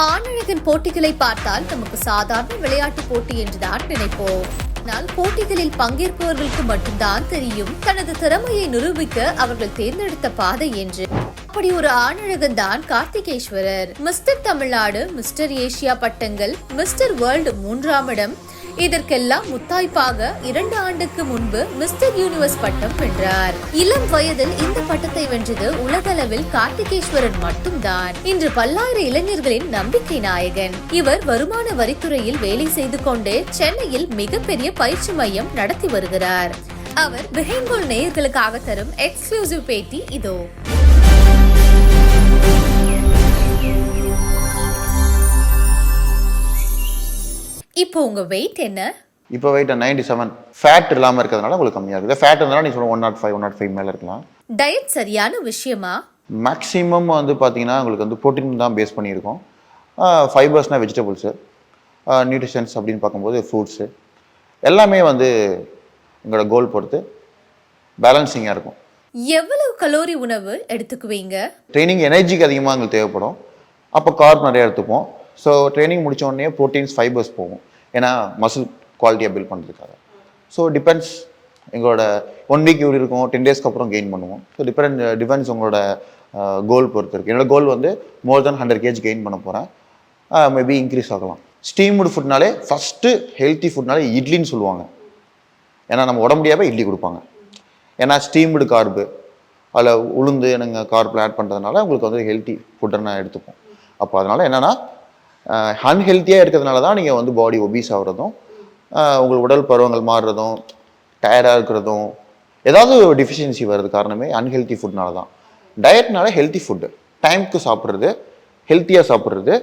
ஆணழகன் போட்டிகளை பார்த்தால் நமக்கு சாதாரண விளையாட்டு போட்டி என்றுதான் நினைப்போம். ஆனால் போட்டிகளில் பங்கேற்பவர்களுக்கு மட்டும்தான் தெரியும் தனது திறமையை நிரூபிக்க அவர்கள் தேர்ந்தெடுத்த பாதை என்று. அப்படி ஒரு ஆணழகன் தான் Kartikeswarar. Mister Tamil Nadu mister Asia பட்டங்கள் மிஸ்டர் வேர்ல்டு மூன்றாம் இடம் இதற்கெல்லாம் முத்தாய்ப்பாக இரண்டு ஆண்டுக்கு முன்பு மிஸ்டர் யூனிவர்ஸ் பட்டம் வென்றார். இளம் வயதில் இந்த பட்டத்தை வென்றது உலகளவில் கார்த்திகேஸ்வரன் மட்டும்தான். இன்று பல்லாயிரம் இளைஞர்களின் நம்பிக்கை நாயகன். இவர் வருமான வரித்துறையில் வேலை செய்து கொண்டு சென்னையில் மிகப்பெரிய பயிற்சி மையம் நடத்தி வருகிறார். அவர் பிஹேங்கோல் நேயர்களுக்காக தரும் எக்ஸ்க்ளூசிவ் பேட்டி இதோ. இப்போ உங்க வெயிட் என்ன? இப்போ வெயிட் நைன்டி செவன் ஃபேட் இல்லாமல் இருக்கிறதுனால உங்களுக்கு கம்மியாக இருக்குது ஃபேட் இருந்தாலும் நீ சொல்ல one nought five one nought five மேலே இருக்கலாம். டயட் சரியான விஷயமா? மேக்ஸிமம் வந்து பார்த்தீங்கன்னா உங்களுக்கு வந்து ப்ரோட்டீன் தான் பேஸ் பண்ணியிருக்கோம். ஃபைபர்ஸ்னால் வெஜிடபிள்ஸு நியூட்ரிஷன்ஸ் அப்படின்னு பார்க்கும்போது ஃப்ரூட்ஸு எல்லாமே வந்து உங்களோட கோல் பொறுத்து பேலன்சிங்காக இருக்கும். எவ்வளவு கலோரி உணவு எடுத்துக்குவீங்க? ட்ரைனிங் எனர்ஜிக்கு அதிகமாக எங்களுக்கு தேவைப்படும். அப்போ கார்ப் நிறையா எடுத்துப்போம். ஸோ ட்ரைனிங் முடித்த உடனே ப்ரோட்டீன்ஸ் ஃபைபர்ஸ் போகும். ஏன்னா மசில் குவாலிட்டியாக பில்ட் பண்ணுறதுக்காக ஸோ டிபெண்ட்ஸ் எங்களோட ஒன் வீக் இப்படி இருக்கும் டென் டேஸ்க்கு அப்புறம் கெயின் பண்ணுவோம். ஸோ டிபெண்ட் டிபெண்ட்ஸ் உங்களோட uh, கோல் பொறுத்து இருக்குது என்னோட கோல் வந்து more than hundred kg gain பண்ண போகிறேன் மேபி இன்க்ரீஸ் ஆகலாம். ஸ்டீம்டு ஃபுட்னாலே ஃபஸ்ட்டு ஹெல்த்தி ஃபுட்னாலே இட்லின்னு சொல்லுவாங்க. ஏன்னா நம்ம உடம்புடியாவே இட்லி கொடுப்பாங்க. ஏன்னா ஸ்டீம்டு கார்பு அதில் உளுந்து நாங்கள் கார்பில் ஆட் பண்ணுறதுனால உங்களுக்கு வந்து ஹெல்த்தி ஃபுட்டை நான் எடுத்துப்போம். அப்போ அதனால் என்னென்னா அன்ஹெல்த்தியாக இருக்கிறதுனால தான் நீங்கள் வந்து பாடி ஒபீஸ் ஆகுறதும் உங்கள் உடல் பருவங்கள் மாறுறதும் டயர்டாக இருக்கிறதும் ஏதாவது ஒரு டிஃபிஷியன்சி வர்றது காரணமே அன்ஹெல்த்தி ஃபுட்னால தான் டயட்னால ஹெல்த்தி ஃபுட்டு டைம்க்கு சாப்பிட்றது ஹெல்த்தியாக சாப்பிட்றது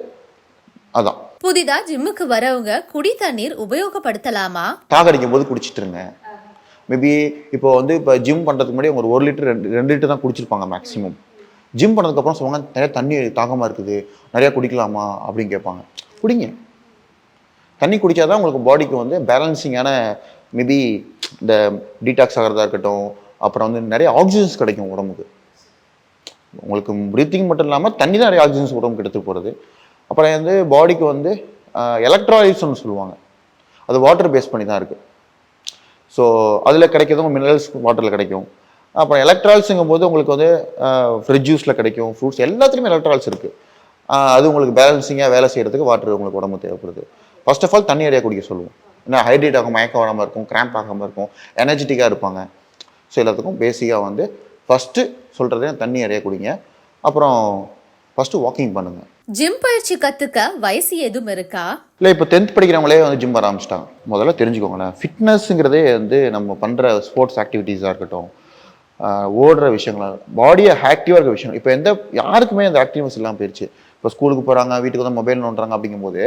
அதான். புதிதா ஜிம்முக்கு வரவங்க குடி தண்ணீர் உபயோகப்படுத்தலாமா? தாகடிக்கும் போது குடிச்சிட்டு இருங்க மேபி இப்போ வந்து இப்போ ஜிம் பண்ணுறதுக்கு முன்னாடி ஒரு ஒரு லிட்டர் ரெண்டு ரெண்டு லிட்டர் தான் குடிச்சிருப்பாங்க மேக்ஸிமம் ஜிம் பண்ணதுக்கப்புறம் சொல்லுவாங்க நிறைய தண்ணி தாகமாக இருக்குது நிறையா குடிக்கலாமா? அப்படின்னு கேட்பாங்க. குடிங்க. தண்ணி குடித்தாதான் உங்களுக்கு பாடிக்கு வந்து பேலன்சிங்கான மேபி இந்த டீடாக்ஸ் ஆகிறதா இருக்கட்டும் அப்புறம் வந்து நிறைய ஆக்சிஜன்ஸ் கிடைக்கும் உடம்புக்கு. உங்களுக்கு ப்ரீத்திங் மட்டும் இல்லாமல் தண்ணி தான் நிறைய ஆக்சிஜன்ஸ் உடம்புக்கு எடுத்து போகிறது அப்புறம் வந்து பாடிக்கு வந்து எலக்ட்ராலைட்ஸ்னு சொல்லுவாங்க. அது வாட்டர் பேஸ் பண்ணி தான் இருக்குது ஸோ அதில் கிடைக்கிறதும் மினரல்ஸ் வாட்டரில் கிடைக்கும். அப்புறம் எலக்ட்ரால்ஸுங்கும் போது உங்களுக்கு வந்து ஃப்ரிட்ஜ் ஜூஸில் கிடைக்கும் ஃப்ரூட்ஸ் எல்லாத்துலேயுமே எலக்ட்ரால்ஸ் இருக்குது அது உங்களுக்கு பேலன்சிங்காக வேலை செய்கிறதுக்கு வாட்டர் உங்களுக்கு உடம்பு தேவைப்படுது. ஃபர்ஸ்ட் ஆஃப் ஆல் தண்ணி நிறையா குடிக்க சொல்லுவோம். ஏன்னா ஹைட்ரேட் ஆகும் மயக்கம் வராமல் இருக்கும் கிராம்ப் ஆகாமல் இருக்கும் எனர்ஜெட்டிக்காக இருப்பாங்க. ஸோ எல்லாத்துக்கும் பேசிக்காக வந்து ஃபஸ்ட்டு சொல்கிறதே தண்ணி நிறைய குடிங்க. அப்புறம் ஃபஸ்ட்டு வாக்கிங் பண்ணுங்கள் ஜிம் பயிற்சி கத்துக்க வயசு எதுவும் இருக்கா? இல்லை இப்போ டென்த் படிக்கிறவங்களே வந்து ஜிம் ஆரம்பிச்சிட்டாங்க. முதல்ல தெரிஞ்சுக்கோங்களேன். ஃபிட்னஸ்ங்கிறதே வந்து நம்ம பண்ணுற ஸ்போர்ட்ஸ் ஆக்டிவிட்டீஸாக இருக்கட்டும் ஓடுற விஷயங்களா பாடியை ஆக்டிவாக இருக்க விஷயம் இப்போ எந்த யாருக்குமே அந்த ஆக்டிவ்னஸ் இல்லாமல் போயிடுச்சு இப்போ ஸ்கூலுக்கு போகிறாங்க வீட்டுக்கு தான் மொபைல் நோண்டுறாங்க அப்படிங்கும்போது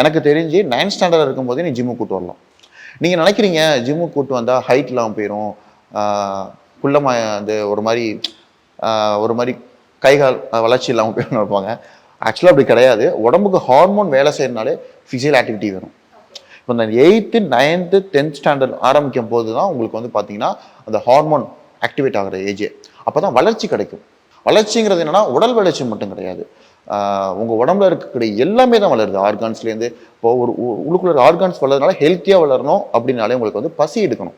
எனக்கு தெரிஞ்சு நைன்த் ஸ்டாண்டர்ட் இருக்கும்போதே நீ ஜிம்முக்கு கூட்டு வரலாம். நீங்கள் நினைக்கிறீங்க ஜிம்முக்கு கூட்டு வந்தால் ஹைட் இல்லாமல் போயிடும் குள்ளமா அந்த ஒரு மாதிரி ஒரு மாதிரி கைகால் வளர்ச்சி இல்லாமல் போயிடும் இருப்பாங்க ஆக்சுவலாக அப்படி கிடையாது. உடம்புக்கு ஹார்மோன் வேலை செய்யறதுனாலே ஃபிசிக்கல் ஆக்டிவிட்டி வேணும். இப்போ இந்த எயித்து நைன்த்து டென்த் ஸ்டாண்டர்ட் ஆரம்பிக்கும் போது தான் உங்களுக்கு வந்து பார்த்தீங்கன்னா அந்த ஹார்மோன் ஆக்டிவேட் ஆகிற ஏஜே அப்போ தான் வளர்ச்சி கிடைக்கும். வளர்ச்சிங்கிறது என்னன்னா உடல் வளர்ச்சி மட்டும் கிடையாது. உங்கள் உடம்புல இருக்கக்கூடிய எல்லாமே தான் வளருது. ஆர்கான்ஸ்லேருந்து இப்போ ஒரு உ- உள்ளுக்குள்ள ஆர்கான்ஸ் வளர்றதுனால ஹெல்த்தியாக வளரணும் அப்படின்னாலே உங்களுக்கு வந்து பசி எடுக்கணும்.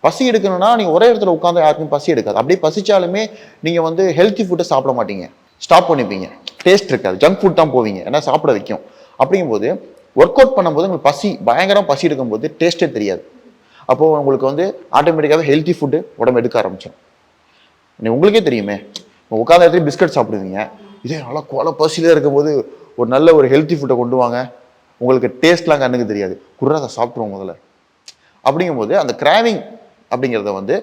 பசி எடுக்கணும்னா நீங்கள் ஒரே இடத்துல உட்காந்து யாருக்கும் பசி எடுக்காது. அப்படியே பசிச்சாலுமே நீங்கள் வந்து ஹெல்த்தி ஃபுட்டை சாப்பிட மாட்டீங்க. ஸ்டாப் பண்ணிப்பீங்க. டேஸ்ட் இருக்காது. ஜங்க் ஃபுட் தான் போவீங்க. ஏன்னா சாப்பிட வைக்கும். அப்படிங்கும்போது ஒர்க் அவுட் பண்ணும்போது உங்களுக்கு பசி பயங்கரம் பசி எடுக்கும்போது டேஸ்ட்டே தெரியாது. அப்போது உங்களுக்கு வந்து ஆட்டோமேட்டிக்காகவே ஹெல்த்தி ஃபுட்டு உடம்பு எடுக்க ஆரம்பிச்சோம் நீ உங்களுக்கே தெரியுமே உட்காந்த இடத்துல பிஸ்கட் சாப்பிடுவீங்க. இதே நல்லா கொலை பசியில் இருக்கும்போது ஒரு நல்ல ஒரு ஹெல்த்தி ஃபுட்டை கொண்டு வாங்க. உங்களுக்கு டேஸ்ட்லாம் கண்ணுக்கு தெரியாது. குர்ராத சாப்பிட்ருவோம் முதல்ல. அப்படிங்கும்போது அந்த கிராவிங் அப்படிங்கிறத வந்து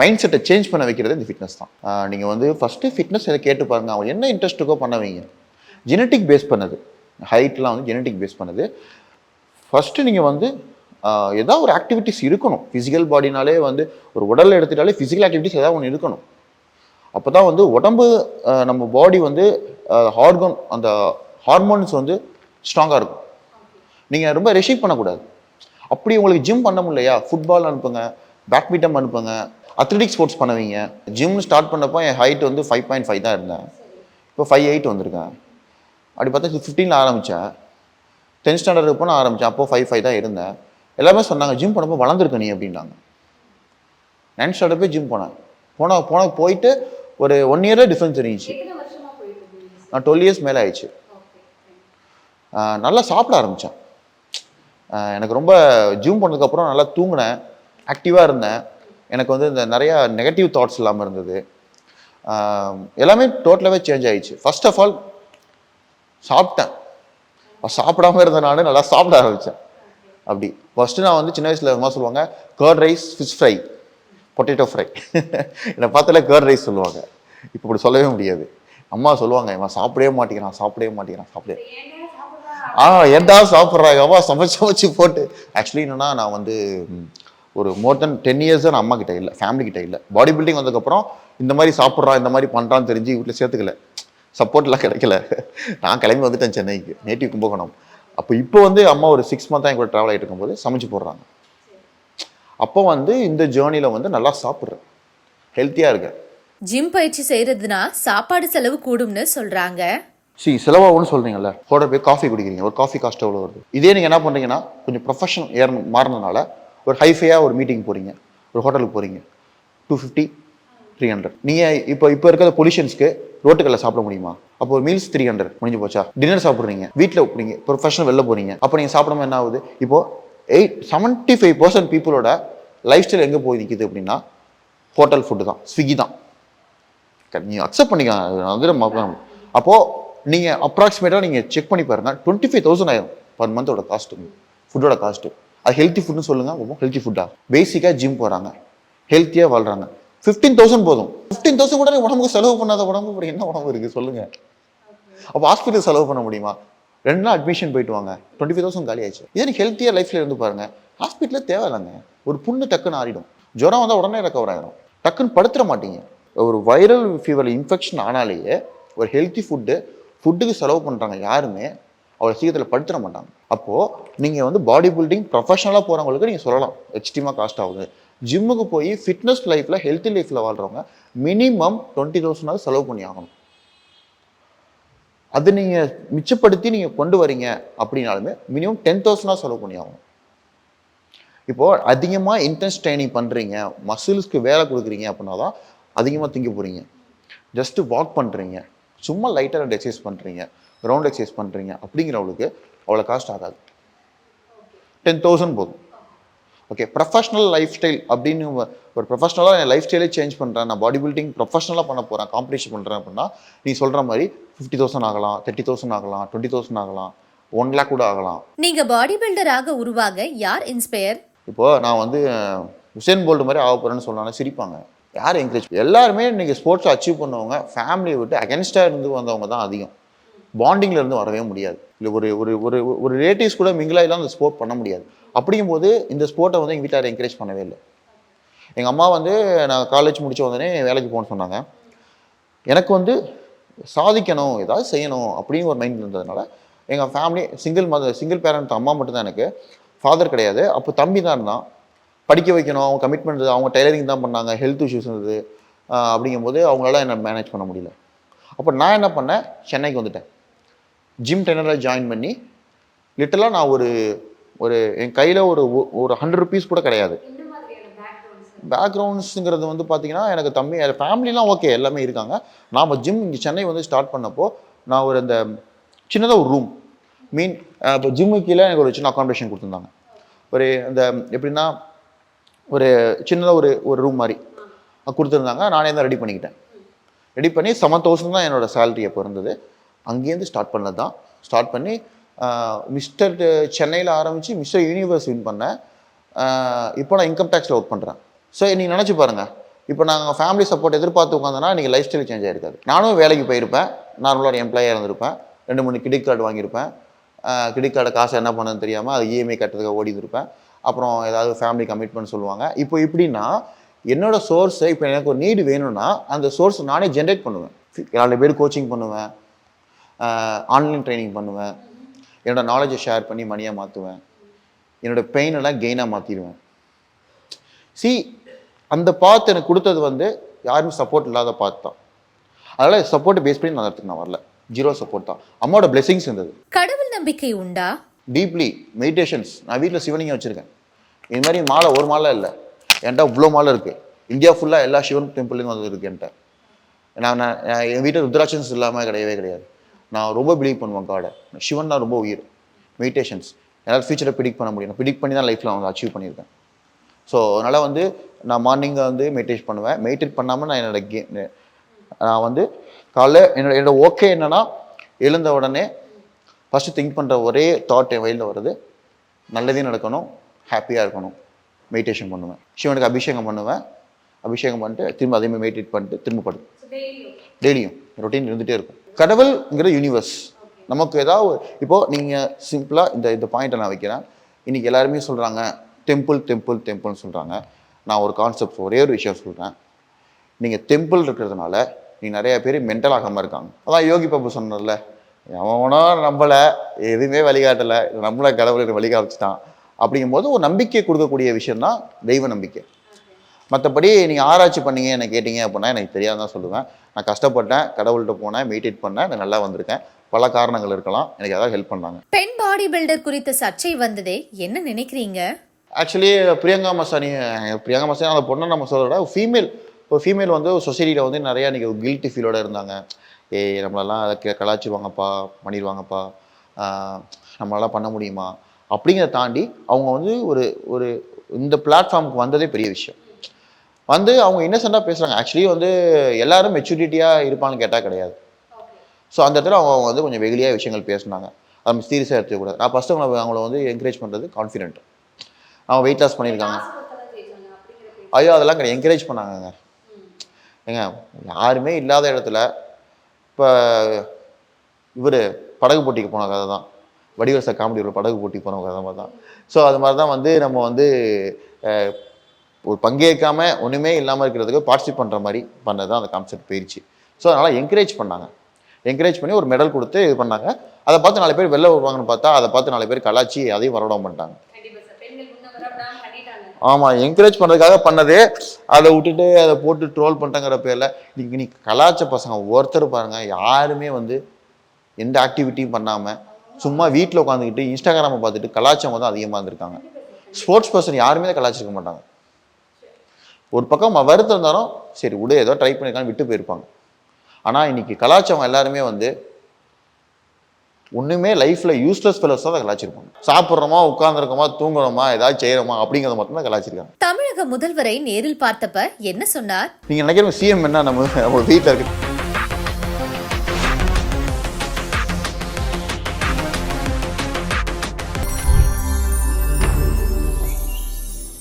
மைண்ட் செட்டை சேஞ்ச் பண்ண வைக்கிறது இந்த ஃபிட்னஸ் தான். நீங்கள் வந்து ஃபஸ்ட்டு ஃபிட்னஸ் இதை கேட்டு பாருங்கள் அவங்க என்ன இன்ட்ரெஸ்ட்டுக்கோ பண்ணுவீங்க. பண்ண வைங்க ஜெனட்டிக் பேஸ் பண்ணது ஹைட்லாம் வந்து ஜெனட்டிக் பேஸ் பண்ணது. ஃபஸ்ட்டு நீங்கள் வந்து ஏதோ ஏதாவது ஒரு ஆக்டிவிட்டிஸ் இருக்கணும். ஃபிசிக்கல் பாடினாலே வந்து ஒரு உடலை எடுத்துட்டாலே ஃபிசிக்கல் ஆக்டிவிட்டிஸ் ஏதாவது ஒன்று இருக்கணும். அப்போ தான் வந்து உடம்பு நம்ம பாடி வந்து ஹார்கோன் அந்த ஹார்மோன்ஸ் வந்து ஸ்ட்ராங்காக இருக்கும். நீங்கள் ரொம்ப ரெஷிக் பண்ணக்கூடாது. அப்படி உங்களுக்கு ஜிம் பண்ண முடியலையா? ஃபுட்பால் அனுப்புங்க பேட்மிண்டன் அனுப்புங்க அத்லெட்டிக் ஸ்போர்ட்ஸ் பண்ணுவீங்க. ஜிம் ஸ்டார்ட் பண்ணப்போ என் ஹைட் வந்து ஃபைவ் பாயிண்ட் ஃபைவ் தான் இருந்தேன். இப்போ ஃபைவ் எயிட் வந்திருக்கேன். அப்படி பார்த்தா ஃபிஃப்டீனில் ஆரம்பித்தேன் டென்த் ஸ்டாண்டர்ட் போனால் ஆரம்பித்தேன் அப்போது ஃபைவ் ஃபைவ் தான் இருந்தேன். எல்லாமே சொன்னாங்க ஜிம் பண்ணும்போது வளர்ந்துருக்க நீ அப்படின்னாங்க. நைன்த் ஸ்டாண்டர்ட் போய் ஜிம் போனேன் போன போன போயிட்டு ஒரு ஒன் இயரில் டிஃப்ரென்ஸ் தெரிஞ்சிச்சு. நான் டுவெல் இயர்ஸ் மேலே ஆயிடுச்சு. நல்லா சாப்பிட ஆரம்பித்தேன் எனக்கு ரொம்ப ஜிம் பண்ணதுக்கப்புறம் நல்லா தூங்கினேன் ஆக்டிவாக இருந்தேன். எனக்கு வந்து இந்த நிறையா நெகட்டிவ் தாட்ஸ் இல்லாமல் இருந்தது. எல்லாமே டோட்டலாகவே சேஞ்ச் ஆயிடுச்சு. ஃபர்ஸ்ட் ஆஃப் ஆல் சாப்பிட்டேன். சாப்பிடாம இருந்த நான் நல்லா சாப்பிட ஆரம்பித்தேன் அப்படி. ஃபஸ்ட்டு நான் வந்து சின்ன வயசில் அம்மா சொல்லுவாங்க curd rice fish fry potato fry என்னை பார்த்தாலே கர்ட் ரைஸ் சொல்லுவாங்க. இப்போ இப்படி சொல்லவே முடியாது. அம்மா சொல்லுவாங்க இவன் சாப்பிடவே மாட்டேங்கிறான் சாப்பிடவே மாட்டேங்கிறான் சாப்பிடவே ஆ ஏன்டா சாப்பிட்றாங்க அம்மா சமைச்சு சமைச்சு போட்டு. ஆக்சுவலி என்னன்னா நான் வந்து ஒரு மோர் தென் டென் இயர்ஸ் நான் அம்மா கிட்ட இல்லை ஃபேமிலி கிட்ட இல்லை. பாடி பில்டிங் வந்ததுக்கப்புறம் இந்த மாதிரி சாப்பிட்றான் இந்த மாதிரி பண்ணுறான்னு தெரிஞ்சு வீட்டில் சேர்த்துக்கல. சப்போர்ட்லாம் கிடைக்கல. நான் கிளம்பி வந்துட்டேன் சென்னைக்கு. நேட்டிவ் கும்பகோணம். அப்போ இப்போ வந்து அம்மா ஒரு சிக்ஸ் மந்த்தாக என் கூட ட்ராவல் ஆகிட்டு இருக்கும்போது சமைச்சு போடுறாங்க. அப்போ வந்து இந்த ஜேர்னியில் வந்து நல்லா சாப்பிட்றேன். ஹெல்த்தியாக இருக்கேன். ஜிம் பயிற்சி செய்யறதுனா சாப்பாடு செலவு கூடும்னு சொல்றாங்க. சி செலவாகும்னு சொல்றீங்கல்ல? ஹோட்டல் போய் காஃபி குடிக்கிறீங்க. ஒரு காஃபி காஸ்ட் எவ்வளோ வருது? இதே நீங்கள் என்ன பண்ணுறீங்கன்னா கொஞ்சம் ப்ரொஃபஷனல் ஏற மாறினதுனால ஒரு ஹைஃபையாக ஒரு மீட்டிங் போகிறீங்க ஒரு ஹோட்டலுக்கு போகிறீங்க டூ ஃபிஃப்டி த்ரீ ஹண்ட்ரட் நீங்கள் இப்போ இப்போ இருக்கிற பொல்யூஷன்ஸ்க்கு ரோட்டுக்கல்ல சாப்பிட முடியுமா? அப்போ ஒரு மீல்ஸ் த்ரீ ஹண்ட்ரட் முடிஞ்சு போச்சா? டின்னர் சாப்பிட்றீங்க. வீட்டில் போறீங்க ப்ரொஃபஷனல் வெளில போகிறீங்க அப்போ நீங்கள் சாப்பிடாம என்ன ஆகுது? இப்போ எயிட் செவன்ட்டி ஃபைவ் பர்சன்ட் பீப்புளோட லைஃப் ஸ்டைல் எங்கே போய் நிற்கிது அப்படின்னா ஹோட்டல் ஃபுட்டு தான். ஸ்விக்கி தான். நீங்கள் அக்செப்ட் பண்ணிக்கலாம் அது நம்ம அப்போது நீங்கள் அப்ராக்சிமேட்டாக நீங்கள் செக் பண்ணி பாருங்க. டுவெண்ட்டி ஃபைவ் தௌசண்ட் ஆயிரும் பர் மந்தோட காஸ்ட்டு ஃபுட்டோட காஸ்ட்டு அது ஹெல்த்தி ஃபுட்னு சொல்லுங்கள் ரொம்ப ஹெல்த்தி ஃபுட்டாக பேசிக்காக ஜிம் போகிறாங்க ஹெல்த்தியாக வாழ்கிறாங்க ஃபிஃப்டீன் தௌசண்ட் போதும். ஃபிஃப்டீன் தௌசண்ட் கூட நீ உடம்புக்கு செலவு பண்ணாத உடம்பு இப்படி என்ன உடம்பு இருக்குது சொல்லுங்கள் அப்போ ஹாஸ்பிட்டல் செலவு பண்ண முடியுமா? ரெண்டு நாள் அட்மிஷன் போயிட்டு வாங்க. டுவெண்ட்டி ஃபைவ் தௌசண்ட் காலி ஆயிடுச்சு. இதே நீ ஹெல்த்தியாக லைஃப்பில் இருந்து பாருங்கள் ஹாஸ்பிட்டலில் தேவையில்லைங்க. ஒரு புண்ணு டக்குன்னு ஆறிடும். ஜுரம் வந்தால் உடனே ரெக்கவர் ஆகிடும் டக்குன்னு படுத்துட மாட்டீங்க. ஒரு வைரல் ஃபீவர் இன்ஃபெக்ஷன் ஆனாலேயே ஒரு ஹெல்த்தி ஃபுட்டு ஃபுட்டுக்கு செலவு பண்ணுறாங்க யாருமே அவ்வளோ சீக்கிரத்தில் படுத்துட மாட்டாங்க. அப்போது நீங்கள் வந்து பாடி பில்டிங் ப்ரொஃபஷனலாக போகிறவங்களுக்கு நீங்கள் சொல்லலாம். எக்ஸ்ட்ரீமாக காஸ்ட் ஆகுது. ஜிம்முக்கு போய் ஃபிட்னஸ் லைஃப்பில் ஹெல்த்தி லைஃப்பில் வாழ்கிறவங்க மினிமம் டுவெண்ட்டி தௌசண்டாவது செலவு பண்ணி ஆகணும். அது நீங்கள் மிச்சப்படுத்தி நீங்கள் கொண்டு வரீங்க அப்படின்னாலுமே மினிமம் டென் தௌசண்டாக செலவு பண்ணி ஆகணும். இப்போது அதிகமாக இன்டென்ஸ் ட்ரைனிங் பண்ணுறீங்க மசில்ஸ்க்கு வேலை கொடுக்குறீங்க அப்படின்னா தான் அதிகமாக திங்க போகிறீங்க ஜஸ்ட்டு வாக் பண்ணுறீங்க சும்மா லைட்டாக ரெண்டு எக்ஸசைஸ் பண்ணுறீங்க கிரவுண்ட் எக்ஸசைஸ் பண்ணுறீங்க அப்படிங்கிறவங்களுக்கு அவ்வளோ காஸ்ட் ஆகாது. டென் தௌசண்ட் போதும். ஓகே ப்ரொஃபஷனல் லைஃப் ஸ்டைல் அப்படின்னு ஒரு ப்ரொஃபஷனலாக என் லைஃப் ஸ்டைலே சேஞ்ச் பண்ணுறேன் நான் பாடி பில்டிங் ப்ரொஃபஷனலாக பண்ண போகிறேன் காம்படிஷன் பண்ணுறேன் அப்படின்னா நீ சொல்கிற மாதிரி ஃபிஃப்டி தௌசண்ட் ஆகலாம் தேர்ட்டி தௌசண்ட் ஆகலாம் டுவெண்ட்டி தௌசண்ட் ஆகலாம் ஒன் லேக் கூட ஆகலாம். நீங்க பாடி பில்டராக உருவாக யார் இன்ஸ்பயர் இப்போது நான் வந்து உசேன் போல்ட் மாதிரி ஆக போகிறேன்னு சொன்னாலும் சிரிப்பாங்க. யார் என்கரேஜ் எல்லாருமே இன்னைக்கு ஸ்போர்ட்ஸ் அச்சீவ் பண்ணவங்க ஃபேமிலியை விட்டு அகென்ஸ்டாக இருந்து வந்தவங்க தான் அதிகம். பாண்டிங்ல இருந்து வரவே முடியாது. இல்லை ஒரு ஒரு ஒரு ஒரு ரிலேட்டிவ்ஸ் கூட மிங்கிலாகலாம் அந்த ஸ்போர்ட் பண்ண முடியாது. அப்படிங்கும்போது இந்த ஸ்போர்ட்டை வந்து எங்கள் வீட்டில் என்கரேஜ் பண்ணவே இல்லை. எங்கள் அம்மா வந்து நான் காலேஜ் முடிச்ச உடனே வேலைக்கு போகணும்னு சொன்னாங்க. எனக்கு வந்து சாதிக்கணும் ஏதாவது செய்யணும் அப்படின்னு ஒரு மைண்ட் இருந்ததுனால எங்கள் family single mother single parent அம்மா மட்டும்தான் எனக்கு. ஃபாதர் கிடையாது. அப்போ தம்பி தான் இருந்தான். படிக்க வைக்கணும் அவங்க கமிட்மெண்ட் அவங்க டைலரிங் தான் பண்ணாங்க ஹெல்த் இஷ்யூஸ் இருந்தது. அப்படிங்கும்போது அவங்களால என்ன மேனேஜ் பண்ண முடியல. அப்போ நான் என்ன பண்ணேன்? சென்னைக்கு வந்துட்டேன். ஜிம் ட்ரெயினரில் ஜாயின் பண்ணி லிட்டலாக நான் ஒரு ஒரு என் கையில் ஒரு ஒரு ஹண்ட்ரட் ருபீஸ் கூட கிடையாது. பேக்ரவுண்ட்ஸுங்கிறது வந்து பார்த்தீங்கன்னா எனக்கு தம்பி ஃபேமிலிலாம் ஓகே எல்லாமே இருக்காங்க. நாம் ஜிம் இங்கே சென்னை வந்து ஸ்டார்ட் பண்ணப்போ நான் ஒரு அந்த சின்னதாக ஒரு ரூம் மீன் இப்போ ஜிம்மு கீழே எனக்கு ஒரு சின்ன அக்காமடேஷன் கொடுத்துருந்தாங்க. ஒரு அந்த எப்படின்னா ஒரு சின்னதாக ஒரு ஒரு ரூம் மாதிரி கொடுத்துருந்தாங்க. நானே தான் ரெடி பண்ணிக்கிட்டேன். ரெடி பண்ணி செவன் தௌசண்ட் தான் என்னோட சேலரி அப்போ இருந்தது. அங்கேருந்து ஸ்டார்ட் பண்ணது தான் ஸ்டார்ட் பண்ணி மிஸ்டர் சென்னையில் ஆரம்பித்து மிஸ்டர் யூனிவர்ஸ் வின் பண்ணேன் இப்போ நான் இன்கம் டேக்ஸில் ஒர்க் பண்ணுறேன் ஸோ நீங்கள் நினச்சி பாருங்கள் இப்போ நாங்கள் ஃபேமிலி சப்போர்ட் எதிர்பார்த்து உட்காந்தனா நீங்கள் லைஃப் ஸ்டைல் சேஞ்ச் ஆகிருக்காது நானும் வேலைக்கு போயிருப்பேன். நார்மலாக ஒரு எம்ப்ளாயாக இருந்திருப்பேன். ரெண்டு மூணு கிரெடிட் கார்டு வாங்கியிருப்பேன். கிரெடிட் கார்டு காசு என்ன பண்ணுன்னு தெரியாமல் அது இஎம்ஐ கட்டுறதுக்கு ஓடி இருப்பேன் அப்புறம் ஏதாவது ஃபேமிலி கமிட்மெண்ட் சொல்லுவாங்க. இப்போ எப்படின்னா என்னோட சோர்ஸை இப்போ எனக்கு ஒரு நீடு வேணும்னா அந்த சோர்ஸ் நானே ஜென்ரேட் பண்ணுவேன். நாலு பேர் கோச்சிங் பண்ணுவேன். ஆன்லைன் ட்ரைனிங் பண்ணுவேன். என்னோட நாலேஜை ஷேர் பண்ணி மணியாக மாற்றுவேன் என்னோட பெயின் எல்லாம் கெயினாக மாற்றிடுவேன் சி அந்த பாத் எனக்கு கொடுத்தது வந்து யாருமே சப்போர்ட் இல்லாத பாத் தான். அதனால் சப்போர்ட் பேஸ் பண்ணி நான் இடத்துக்கு நான் வரல. ஜீரோ சப்போர்ட் தான். அம்மாவோட blessings இருந்தது. கடவுள் நம்பிக்கை உண்டா? டீப்லி மெடிடேஷன்ஸ் நான் வீட்டில் சிவலிங்கம் வச்சுருக்கேன். இது மாதிரி மாலை ஒரு மாலை இல்லை. என்கிட்ட இவ்வளோ மாலை இருக்குது இந்தியா ஃபுல்லாக எல்லா சிவன் டெம்பிள்லையும் வந்து இருக்குது என்கிட்ட. நான் நான் என் வீட்டில் ருத்ராட்சன்ஸ் இல்லாமல் கிடையவே கிடையாது. நான் ரொம்ப பிலீவ் பண்ணுவேன் காடை சிவன் தான் ரொம்ப உயிர். மெடிடேஷன்ஸ் என்னால் ஃபியூச்சரை ப்ரிடிக் பண்ண முடியும். ப்ரிடிக் பண்ணி தான் லைஃப்பில் வந்து அச்சீவ் பண்ணியிருக்கேன். ஸோ அதனால் வந்து நான் மார்னிங்கை வந்து மெடிடேட் பண்ணுவேன். மெடிடேட் பண்ணாமல் நான் என்னோட கே நான் வந்து காலைல என்னோட என்னோட ஓகே என்னன்னா எழுந்த உடனே ஃபஸ்ட்டு திங்க் பண்ணுற ஒரே தாட் என் வயலில் வருது. நல்லதே நடக்கணும். ஹாப்பியாக இருக்கணும். மெடிடேஷன் பண்ணுவேன். சிவனுக்கு அபிஷேகம் பண்ணுவேன். அபிஷேகம் பண்ணிட்டு திரும்ப அதே மாதிரி மெடிடேட் பண்ணிட்டு திரும்ப படு டெய்லியும் ரொட்டீன் இருந்துகிட்டே இருக்கும். கடவுள்ங்கிற யூனிவர்ஸ் நமக்கு ஏதாவது இப்போது நீங்கள் சிம்பிளாக இந்த இந்த பாயிண்ட்டை நான் வைக்கிறேன். இன்றைக்கி எல்லாருமே சொல்கிறாங்க டெம்பிள் டெம்பிள் டெம்பிள்னு சொல்கிறாங்க நான் ஒரு கான்செப்ட் ஒரே ஒரு விஷயம் சொல்கிறேன் நீங்கள் டெம்பிள் இருக்கிறதுனால நீ நிறைய பேர் மென்டல் ஆகாமல் இருக்காங்க. அதான் யோகி பாபு சொன்னல எவனோ நம்மளை எதுவுமே வழிகாட்டலை. நம்மளை கடவுளுக்கு வழிகாமிச்சிட்டான் அப்படிங்கும்போது ஒரு நம்பிக்கை கொடுக்கக்கூடிய விஷயம் தான் தெய்வ நம்பிக்கை. மற்றபடி நீங்கள் ஆராய்ச்சி பண்ணீங்க என்னை கேட்டீங்க அப்படின்னா எனக்கு தெரியாதான் தான் சொல்லுவேன். நான் கஷ்டப்பட்டேன் கடவுள்கிட்ட போனேன் மெடிடேட் பண்ணேன் நல்லா வந்திருக்கேன். பல காரணங்கள் இருக்கலாம் எனக்கு ஏதாவது ஹெல்ப் பண்ணாங்க. பெண் பாடி பில்டர் குறித்த சர்ச்சை வந்ததே என்ன நினைக்கிறீங்க? ஆக்சுவலி பிரியங்கா மசானி பிரியங்கா மசானி அந்த பொண்ணை நம்ம சொல்கிறத ஃபீமேல் இப்போ ஃபீமேல் வந்து சொசைட்டியில் வந்து நிறையா இன்றைக்கி கில்ட்டி ஃபீலோட இருந்தாங்க. ஏய் நம்மளெல்லாம் அதை கே- கலாய்ச்சிருவாங்கப்பா பண்ணிடுவாங்கப்பா நம்மளால பண்ண முடியுமா? அப்படிங்கிறத தாண்டி அவங்க வந்து ஒரு ஒரு இந்த பிளாட்ஃபார்முக்கு வந்ததே பெரிய விஷயம். வந்து அவங்க இன்னசென்ட்டாக பேசுகிறாங்க ஆக்சுவலி வந்து எல்லாரும் மெச்சூரிட்டியாக இருப்பான்னு கேட்டால் கிடையாது. ஸோ அந்த இடத்துல அவங்க அவங்க வந்து கொஞ்சம் வெகுளியாக விஷயங்கள் பேசுனாங்க. அதை நம்ம சீரியஸாக எடுத்துக்கூடாது நான் ஃபஸ்ட்டு அவங்கள அவங்கள வந்து என்கரேஜ் பண்ணுறது கான்ஃபிடென்ட் அவங்க வெயிட் லாஸ் பண்ணியிருக்காங்க. ஐயோ அதெல்லாம் கிடையாது. என்கரேஜ் பண்ணாங்கங்க. ஏங்க யாருமே இல்லாத இடத்துல இப்போ இவர் படகு போட்டிக்கு போன கதை தான். வடிவரச காமெடி ஒரு படகு போட்டி போன கதை மாதிரி தான். ஸோ அது மாதிரி தான் வந்து நம்ம வந்து ஒரு பங்கேற்காம ஒன்றுமே இல்லாமல் இருக்கிறதுக்கு பார்ட்டிசிபேட் பண்ணுற மாதிரி பண்ணது தான் அந்த கான்செப்ட் போயிடுச்சு ஸோ அதனால் என்கரேஜ் பண்ணாங்க. என்கரேஜ் பண்ணி ஒரு மெடல் கொடுத்து இது பண்ணாங்க. அதை பார்த்து நாலு பேர் வெளில வருவாங்கன்னு பார்த்தா அதை பார்த்து நாலு பேர் கலாச்சி அதையும் வரவிட பண்ணிட்டாங்க. ஆமாம் என்கரேஜ் பண்ணுறதுக்காக பண்ணது அதை விட்டுட்டு அதை போட்டு ட்ரோல் பண்ணிட்டங்கிற பேரில் இன்னைக்கு நீ கலாச்ச பசங்க ஒருத்தர் பாருங்க யாருமே வந்து எந்த ஆக்டிவிட்டியும் பண்ணாமல் சும்மா வீட்டில் உட்காந்துக்கிட்டு இன்ஸ்டாகிராமை பார்த்துட்டு கலாச்சவங்க தான் அதிகமாக இருந்திருக்காங்க. ஸ்போர்ட்ஸ் பர்சன் யாருமே கலாச்சிருக்க மாட்டாங்க. ஒரு பக்கம் வருத்தம் இருந்தாலும் சரி விடு ஏதோ ட்ரை பண்ணிருக்கான்னு விட்டு போயிருப்பாங்க. ஆனால் இன்னைக்கு கலாச்சவங்க எல்லாருமே வந்து ஒன்றுமே லைஃப்பில் யூஸ்லெஸ் ஃபெலோஸ் தான் கலாச்சிருப்பாங்க. சாப்பிட்றோமா உட்காந்துருக்கோமா தூங்குறோமா ஏதாவது செய்கிறோமா அப்படிங்கிறத மட்டும் தான் கலாச்சிருக்காங்க. தமிழக முதல்வரை நேரில் பார்த்தப்ப என்ன சொன்னார்? நீங்கள் நினைக்கிற சிஎம் என்ன நம்ம நம்ம வீட்டில் இருக்கு.